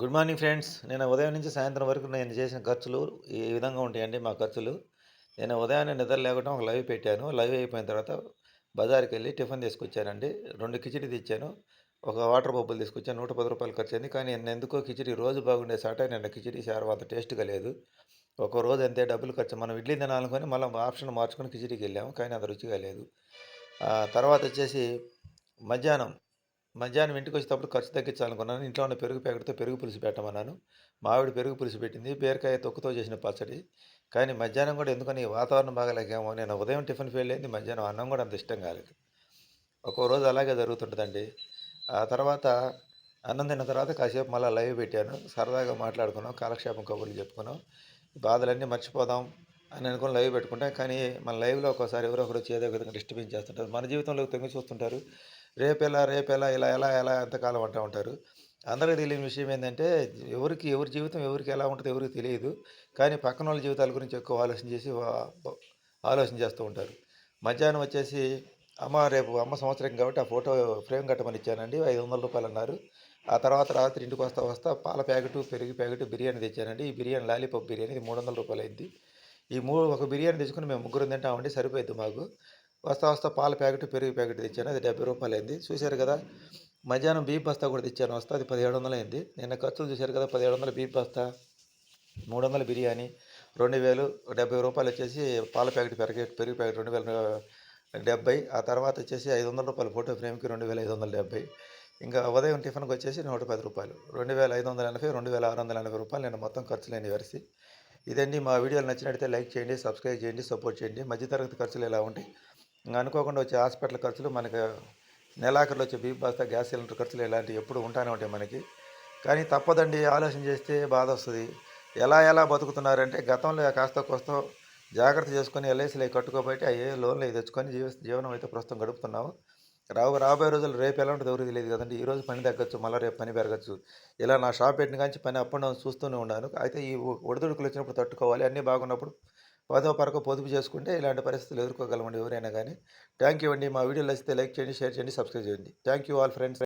Good morning friends. నేను ఉదయం నుంచి సాయంత్రం వరకు నేను చేసిన ఖర్చులు ఈ విధంగా ఉంటాయండి మా ఖర్చులు. నేను ఉదయాన్నే నిద్ర లేకుండా ఒక లైవ్ పెట్టాను. లైవ్ అయిపోయిన తర్వాత బజార్కి వెళ్ళి టిఫిన్ తీసుకొచ్చానండి. రెండు కిచిడి తెచ్చాను. ఒక వాటర్ బొబ్బులు తీసుకొచ్చాను. నూట పది రూపాయలు ఖర్చు అయింది. కానీ నేను ఎందుకో కిచిడి రోజు బాగుండే సాట నిన్న కిచిడి సార్ అంత టేస్ట్గా లేదు. ఒక రోజు అంతే డబ్బులు ఖర్చు. మనం ఇడ్లీ తినాలనుకొని మళ్ళీ ఆప్షన్ మార్చుకొని కిచిడికి వెళ్ళాము. కానీ అంత రుచిగా లేదు. తర్వాత వచ్చేసి మధ్యాహ్నం మధ్యాహ్నం ఇంటికి వచ్చేటప్పుడు ఖర్చు తగ్గించాలనుకున్నాను. ఇంట్లో ఉన్న పెరుగు ప్యాకెట్తో పెరుగు పులుసు పెట్టమన్నాను. మావిడి పెరుగు పులుసు పెట్టింది. బీరకాయ తొక్కుతో చేసిన పచ్చడి. కానీ మధ్యాహ్నం కూడా ఎందుకని వాతావరణం బాగాలేకేమో నేను ఉదయం టిఫిన్ ఫెయిల్ అయింది. మధ్యాహ్నం అన్నం కూడా అంత ఇష్టం కాలేదు. ఒక్కో రోజు అలాగే జరుగుతుంటుందండి. ఆ తర్వాత అన్నం తిన్న తర్వాత కాసేపు మళ్ళీ లైవ్ పెట్టాను. సరదాగా మాట్లాడుకున్నాం. కాలక్షేపం కబుర్లు చెప్పుకున్నాం. బాధలన్నీ మర్చిపోదాం అని అనుకుని లైవ్ పెట్టుకుంటాం. కానీ మన లైవ్లో ఒక్కోసారి ఎవరో ఒకరు వచ్చి ఏదో విధంగా డిస్టర్బెన్స్ చేస్తుంటారు. మన జీవితంలో తొంగి చూస్తుంటారు. రేపెలా రేపెలా ఇలా ఎలా ఎలా ఎంతకాలం అంటూ ఉంటారు. అందరికీ తెలియని విషయం ఏంటంటే ఎవరికి ఎవరి జీవితం ఎవరికి ఎలా ఉంటుందో ఎవరికి తెలియదు. కానీ పక్కన వాళ్ళ జీవితాల గురించి ఎక్కువ ఆలోచన చేసి ఆలోచన చేస్తూ ఉంటారు. మధ్యాహ్నం వచ్చేసి అమ్మ రేపు అమ్మ సంవత్సరం కాబట్టి ఆ ఫోటో ఫ్రేమ్ కట్టమని ఇచ్చానండి ఐదు వందల రూపాయలు అన్నారు. ఆ తర్వాత రాత్రి ఇంటికి వస్తా వస్తా పాల ప్యాకెట్ పెరుగు ప్యాకెట్ బిర్యానీ తెచ్చానండి. ఈ బిర్యానీ లాలీపాప్ బిర్యానీ ఇది మూడు వందల రూపాయలు అయింది ఈ మూడు ఒక బిర్యానీ తెచ్చుకుని మేము ముగ్గురు తింటామండి సరిపోయింది మాకు. వస్తా వస్తా పాల ప్యాకెట్ పెరుగు ప్యాకెట్ తెచ్చాను. అది డెబ్బై రూపాయలు అయింది. చూశారు కదా మధ్యాహ్నం బీప్ బస్తా కూడా తెచ్చాను. వస్తా అది పదిహేడు వందలు అయింది. నిన్న ఖర్చులు చూశారు కదా పదిహేడు వందల బీప్ బస్తా మూడు వందల బిర్యానీ రెండు వేలు డెబ్బై రూపాయలు వచ్చేసి పాల ప్యాకెట్ పెరిగే పెరుగు ప్యాకెట్ రెండు వేల డెబ్బై. ఆ తర్వాత వచ్చేసి ఐదు వందల రూపాయలు ఫోటో ఫ్రేమ్కి రెండు వేల ఐదు వందల డెబ్బై. ఇంకా ఉదయం టిఫిన్కి వచ్చేసి నూట పది రూపాయలు. రెండు వేల ఐదు వందల ఎనభై రెండు వేల ఆరు వందల ఎనభై రూపాయలు నేను మొత్తం ఖర్చు లేని వరిసి. ఇదండి మా వీడియోలు నచ్చినట్టయితే లైక్ చేయండి సబ్స్క్రైబ్ చేయండి సపోర్ట్ చేయండి. మధ్యతరగతి ఖర్చులు ఎలా ఉంటాయి? ఇంకా అనుకోకుండా వచ్చే హాస్పిటల్ ఖర్చులు మనకు నెలాఖరులో వచ్చే బీప్ బాస్తా గ్యాస్ సిలిండర్ ఖర్చులు ఇలాంటివి ఎప్పుడు ఉంటానే ఉంటాయి మనకి. కానీ తప్పదండి ఆలోచన చేస్తే బాధ వస్తుంది. ఎలా ఎలా బతుకుతున్నారంటే గతంలో కాస్త కోస్త జాగ్రత్త చేసుకొని ఎల్ఐసీలు అవి కట్టుకోబట్టి అవి లోన్లు అవి తెచ్చుకొని జీవ జీవనం అయితే ప్రస్తుతం గడుపుతున్నాము. రావు రాబోయే రోజులు రేపు ఎలా ఉంటుందో ఎవరికి తెలియదు కదండి. ఈ రోజు పని తగ్గచ్చు మళ్ళీ రేపు పని పెరగచ్చు. ఇలా నా షాప్ పెట్టిన కానీ పని అప్ అండ్ డౌన్ చూస్తూనే ఉన్నాను అయితే ఈ ఒడిదుడుకులు వచ్చినప్పుడు తట్టుకోవాలి అన్నీ బాగున్నప్పుడు పదో పరకు పొదుపు చేసుకుంటే ఇలాంటి పరిస్థితులు ఎదుర్కోగలమండి ఎవరైనా కానీ. థ్యాంక్ యూ అండి. మా వీడియోలు నచ్చితే లైక్ చేయండి షేర్ చేయండి సబ్స్క్రైబ్ చేయండి. Thank you all friends.